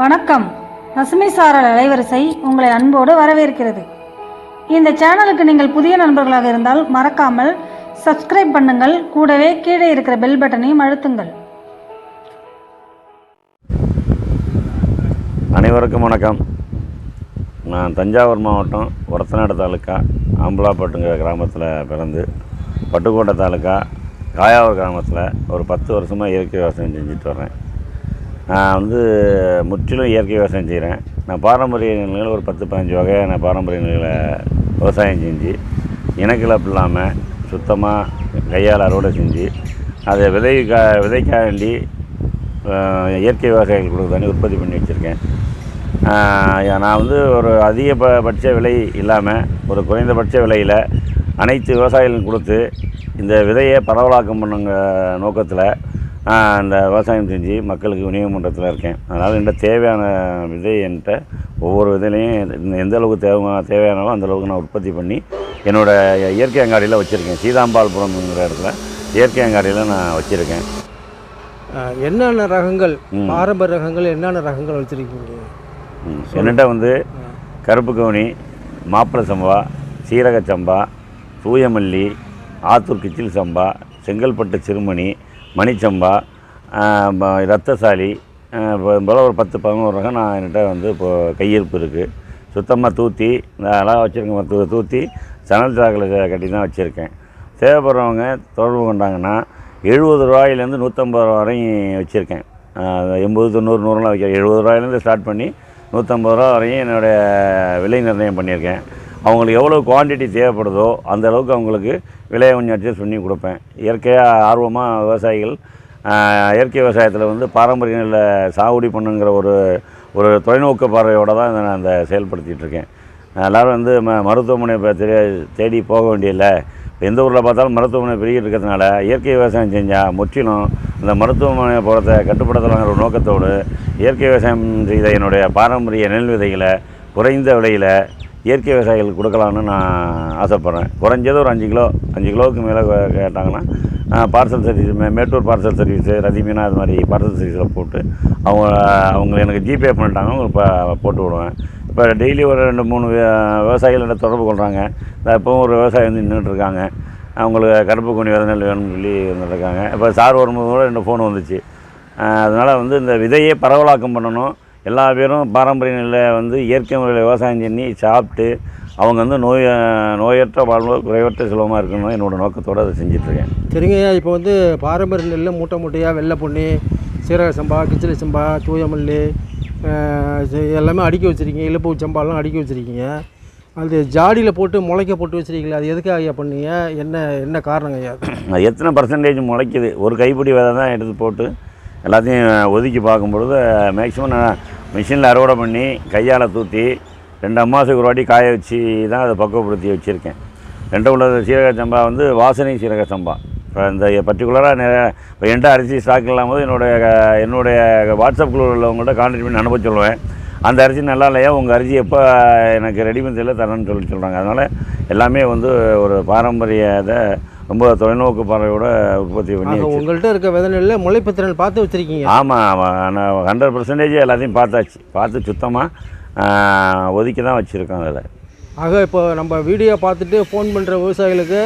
வணக்கம். பசுமை சாரல் அலைவரிசை உங்களை அன்போடு வரவேற்கிறது. இந்த சேனலுக்கு நீங்கள் புதிய நண்பர்களாக இருந்தால் மறக்காமல் சப்ஸ்கிரைப் பண்ணுங்கள். கூடவே கீழே இருக்கிற பெல் பட்டனையும் அழுத்துங்கள். அனைவருக்கும் வணக்கம். நான் தஞ்சாவூர் மாவட்டம் ஒரத்தநாடு தாலுக்கா ஆம்பலாப்பட்டுங்கிற கிராமத்தில் பிறந்து பட்டுக்கோட்டை தாலுக்கா காயாவூர் கிராமத்தில் ஒரு பத்து வருஷமாக இயற்கை விவசாயம் செஞ்சுட்டு வர்றேன். நான் வந்து முற்றிலும் இயற்கை விவசாயம் செய்கிறேன். நான் பாரம்பரிய நிலங்களில் ஒரு பத்து பதினஞ்சு வகையான பாரம்பரிய நிலங்களை விவசாயம் செஞ்சு இனக்கிழப்பு இல்லாமல் சுத்தமாக கையால் அறுவடை செஞ்சு அதை விதை கா இயற்கை விவசாயிகள் கொடுக்குறதானே உற்பத்தி பண்ணி வச்சுருக்கேன். நான் வந்து ஒரு அதிகபட்ச விலை இல்லாமல் ஒரு குறைந்தபட்ச விலையில் அனைத்து விவசாயிகளும் கொடுத்து இந்த விதையை பரவலாக்கம் பண்ணுங்க நோக்கத்தில் இந்த விவசாயம் செஞ்சு மக்களுக்கு விநியோகம் பண்ணுறதுல இருக்கேன் அதனால் என்கிட்ட தேவையான விதை என்கிட்ட ஒவ்வொரு விதையிலையும் எந்த அளவுக்கு தேவை தேவையானாலும் அந்த அளவுக்கு நான் உற்பத்தி பண்ணி என்னோடய இயற்கை அங்காடியில் வச்சுருக்கேன் சீதாம்பாள்புரம்ங்கிற இடத்துல இயற்கை அங்காடியில் நான் வச்சுருக்கேன் என்னென்ன ரகங்கள். பாரம்பரிய ரகங்கள் என்னென்ன ரகங்கள் வச்சுருக்கீங்க ம். என்கிட்ட வந்து கருப்பு கவுனி மாப்பிளை சம்பா சீரக சம்பா தூயமல்லி ஆத்தூர் கிச்சில் சம்பா செங்கல்பட்டு சிறுமணி மணிச்சம்பா ரத்தசாலி ஆஹ், ஒரு பத்து பதினோரு ரகம் நான் என்கிட்ட வந்து இப்போது கையிருப்பு இருக்குது சுத்தமாக தூத்தி இந்த அழகாக வச்சுருக்கேன் தூ தூத்தி சணல் சாக்கில் கட்டி தான் வச்சுருக்கேன். தேவைப்படுறவங்க தொடர்பு கொண்டாங்கன்னா எழுபது ரூபாயிலேருந்து நூற்றம்பது ரூபா வரையும் வச்சுருக்கேன். எண்பது தொண்ணூறு நூறுலாம் வைக்கிறேன் எழுபது ரூபாயிலேருந்து ஸ்டார்ட் பண்ணி நூற்றம்பது ரூபா வரையும் என்னுடைய விலை நிர்ணயம் பண்ணியிருக்கேன். அவங்களுக்கு எவ்வளோ குவான்டிட்டி தேவைப்படுதோ அந்த அளவுக்கு அவங்களுக்கு விலையை கொஞ்சம் அட்ஜஸ்ட் பண்ணி கொடுப்பேன். இயற்கையாக ஆர்வமாக விவசாயிகள் இயற்கை விவசாயத்தில் வந்து பாரம்பரிய நிலையில் சாகுபடி பண்ணுங்கிற ஒரு ஒரு தொலைநோக்கு பார்வையோடு தான் இதை நான் அந்த செயல்படுத்திகிட்டு இருக்கேன். எல்லோரும் வந்து ம மருத்துவமனை இப்போ தெரிய தேடி போக வேண்டியதில்லை. இப்போ எந்த ஊரில் பார்த்தாலும் மருத்துவமனை பெருகிட்டு இருக்கிறதுனால இயற்கை விவசாயம் செஞ்சால் முற்றிலும் அந்த மருத்துவமனை போகிறத கட்டுப்படுத்தலாங்கிற ஒரு நோக்கத்தோடு இயற்கை விவசாயம் செய்த என்னுடைய பாரம்பரிய நெல் விதைகளை குறைந்த விலையில் இயற்கை விவசாயிகளுக்கு கொடுக்கலான்னு நான் ஆசைப்பட்றேன். குறைஞ்சது ஒரு அஞ்சு கிலோ அஞ்சு கிலோவுக்கு மேலே கேட்டாங்கன்னா பார்சல் சர்வீஸ் மே மேட்டூர் பார்சல் சர்வீஸு ரதிமீனா அது மாதிரி பார்சல் சர்வீஸில் போட்டு அவங்க அவங்க எனக்கு ஜிபே பண்ணிட்டாங்க இப்போ போட்டு விடுவேன். இப்போ டெய்லி ஒரு ரெண்டு மூணு வி- தொடர்பு கொள்கிறாங்க இப்போவும் ஒரு விவசாயி வந்து நின்றுட்டு இருக்காங்க. அவங்களுக்கு கருப்பு குனி விதை நெல் வேணும்னு சொல்லி வந்துட்டுருக்காங்க இப்போ சார் வரும்போது கூட ரெண்டு ஃபோன் வந்துச்சு. அதனால் வந்து இந்த விதையை பரவலாக்கம் பண்ணணும். எல்லா பேரும் பாரம்பரிய நிலையில் வந்து இயற்கை முறையில் விவசாயம் பண்ணி சாப்பிட்டு அவங்க வந்து நோய் நோயற்ற வாழ்வு குறைவற்ற செல்வமாக இருக்கணும் என்னோட நோக்கத்தோடு அதை செஞ்சிட்ருக்கேன். சரிங்க இப்போ வந்து பாரம்பரிய நெல் மூட்டை மூட்டையாக வெள்ளை பொன்னி சீரக சம்பா கிச்சிலி சம்பா தூயமல்லி எல்லாமே அடுக்கி வச்சுருக்கீங்க. இழுப்பு சம்பாலாம் அடுக்கி வச்சுருக்கீங்க. அது ஜாடியில் போட்டு முளைக்க போட்டு வச்சுருக்கீங்களா அது எதுக்காக ஐயா பண்ணீங்க? என்ன என்ன காரணங்க ஐயா? அது எத்தனை பர்சன்டேஜ் முளைக்குது? ஒரு கைப்பிடி விதை தான் எடுத்து போட்டு எல்லாத்தையும் ஒதுக்கி பார்க்கும்பொழுது மேக்ஸிமம் நான் மிஷினில் அறுவடை பண்ணி கையால் தூற்றி ரெண்டு அம்மாசுக்கு ஒரு வாட்டி காய வச்சு தான் அதை பக்குவப்படுத்தி வச்சுருக்கேன். ரெண்டு உள்ள சீரக சம்பா வந்து வாசனை சீரக சம்பா. இப்போ இந்த பர்டிகுலராக நிறைய இப்போ என்கிட்ட அரிசி ஸ்டாக் இல்லாமல் என்னுடைய என்னுடைய வாட்ஸ்அப் குழு உள்ளவங்கள்ட்ட கான்டாக்ட் பண்ணி அனுப்ப சொல்லுவேன். அந்த அரிசி நல்லா இல்லையா? உங்கள் அரிசி எப்போ எனக்கு ரெடிமேடில் தரேன்னு சொல்லி சொல்கிறாங்க அதனால் எல்லாமே வந்து ஒரு பாரம்பரிய இதை ரொம்ப தொலைநோக்கு பார்வையோட உற்பத்தி பண்ணி உங்கள்கிட்ட இருக்க விதை நெல்லில் முளைப்பத்திரல் பார்த்து வச்சுருக்கீங்க. ஆமாம் நான் ஹண்ட்ரட் பர்சன்டேஜ் எல்லாத்தையும் பார்த்தாச்சு. பார்த்து சுத்தமாக ஒதுக்கி தான் வச்சுருக்கோம் அதில் ஆக இப்போ நம்ம வீடியோ பார்த்துட்டு ஃபோன் பண்ணுற விவசாயிகளுக்கு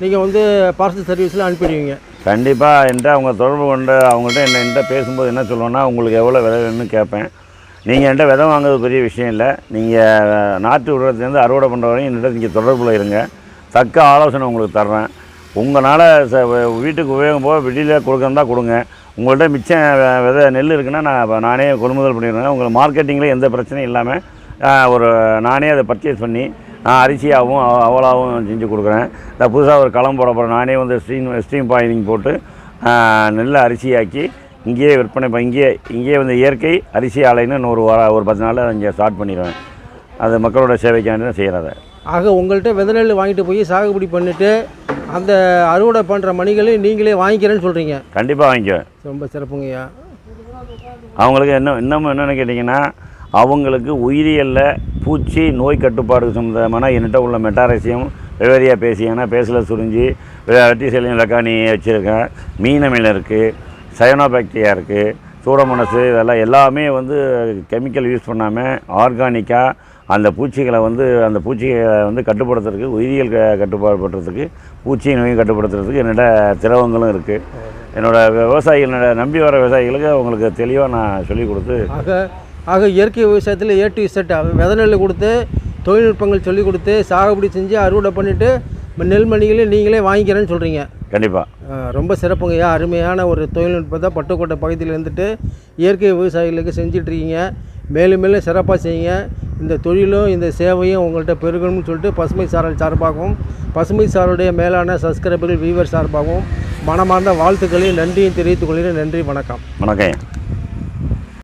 நீங்கள் வந்து பார்சல் சர்வீஸில் அனுப்பிடுவீங்க. கண்டிப்பாக என்கிட்ட அவங்க தொடர்பு கொண்டு அவங்கள்ட்ட என்ன என்கிட்ட பேசும்போது என்ன சொல்லுவேன்னா உங்களுக்கு எவ்வளோ விதை வேணும்னு கேட்பேன். நீங்கள் என்கிட்ட விதை வாங்குறது பெரிய விஷயம் இல்லை. நீங்கள் நாட்டு உரத்துலேருந்து அறுவடை பண்ணுற வரையும் என்கிட்ட நீங்கள் தொடர்பில் இருங்க. தக்க ஆலோசனை உங்களுக்கு தர்றேன். உங்களால் ச வீட்டுக்கு உபயோகம் போக வெளியில் கொடுக்கறதா கொடுங்க. உங்கள்கிட்ட மிச்சம் விதை நெல் இருக்குன்னா நான் நானே கொள்முதல் பண்ணிடுறேன். உங்களுக்கு மார்க்கெட்டிங்கில் எந்த பிரச்சனையும் இல்லாமல் ஒரு நானே அதை பர்ச்சேஸ் பண்ணி நான் அரிசியாகவும் அவ- செஞ்சு கொடுக்குறேன். இந்த புதுசாக ஒரு களம் போட போகிறேன் நானே வந்து ஸ்ட்ரீம் ஸ்ட்ரீம் பாயினிங் போட்டு நெல்லை அரிசியாக்கி இங்கேயே விற்பனை இப்போ இங்கேயே இங்கேயே வந்து இயற்கை அரிசி ஆலைன்னு இன்னொரு வார ஒரு பத்து நாளில் இங்கே ஸ்டார்ட் பண்ணிடுவேன். அது மக்களோட சேவைக்காண்டி தான் செய்கிறத ஆக உங்கள்கிட்ட விதை நெல் வாங்கிட்டு போய் சாகுபடி பண்ணிவிட்டு அந்த அறுவடை பண்ணுற மணிகளையும் நீங்களே வாங்கிக்கிறேன்னு சொல்கிறீங்க கண்டிப்பாக வாங்கிக்குவேன் ரொம்ப சிறப்புங்கய்யா. அவங்களுக்கு என்ன இன்னமும் என்னென்னு கேட்டிங்கன்னா அவங்களுக்கு உயிரியலில் பூச்சி நோய் கட்டுப்பாடு சம்மந்தமான என்கிட்ட உள்ள மெட்டாரசியம் வெவ்வேறியாக பேசிங்கன்னா பேசல சுரிஞ்சு வெட்டி செல்லியம் லக்கானி வச்சுருக்கேன். மீனமில் இருக்குது சயனோபாக்டீரியா இருக்குது சூடமனசு இதெல்லாம் எல்லாமே வந்து கெமிக்கல் யூஸ் பண்ணாமல் ஆர்கானிக்காக அந்த பூச்சிகளை வந்து அந்த பூச்சிகளை வந்து கட்டுப்படுத்துறதுக்கு உயிரியல் க கட்டுப்பாடுபடுறதுக்கு பூச்சி நோயும் கட்டுப்படுத்துறதுக்கு என்னோட திரவங்களும் இருக்குது என்னோட விவசாயிகள் என்னோட நம்பி வர விவசாயிகளுக்கு அவங்களுக்கு தெளிவாக நான் சொல்லிக் கொடுத்து ஆக ஆக இயற்கை விவசாயத்தில் ஏ டு இசட் விதை நெல் கொடுத்து தொழில்நுட்பங்கள் சொல்லி கொடுத்து சாகுபடி செஞ்சு அறுவடை பண்ணிவிட்டு நெல்மணிகளே நீங்களே வாங்கிக்கிறேன்னு சொல்கிறீங்க கண்டிப்பாக ரொம்ப சிறப்புங்கய்யா. அருமையான ஒரு தொழில்நுட்பத்தை பட்டுக்கோட்டை பகுதியில் இருந்துட்டு இயற்கை விவசாயிகளுக்கு செஞ்சிட்ருக்கீங்க. மேலும் மேலும் சிறப்பாக செய்யுங்க. இந்த தொழிலும் இந்த சேவையும் உங்கள்கிட்ட பெருகணும்னு சொல்லிட்டு பசுமை சாரல் சார்பாகவும் பசுமை சாருடைய மேலான சப்ஸ்கிரைபர்கள் வீவர் சார்பாகவும் மனமார்ந்த வாழ்த்துக்களையும் நன்றியும் தெரிவித்துக் கொள்கிறேன். நன்றி வணக்கம். வணக்கம்.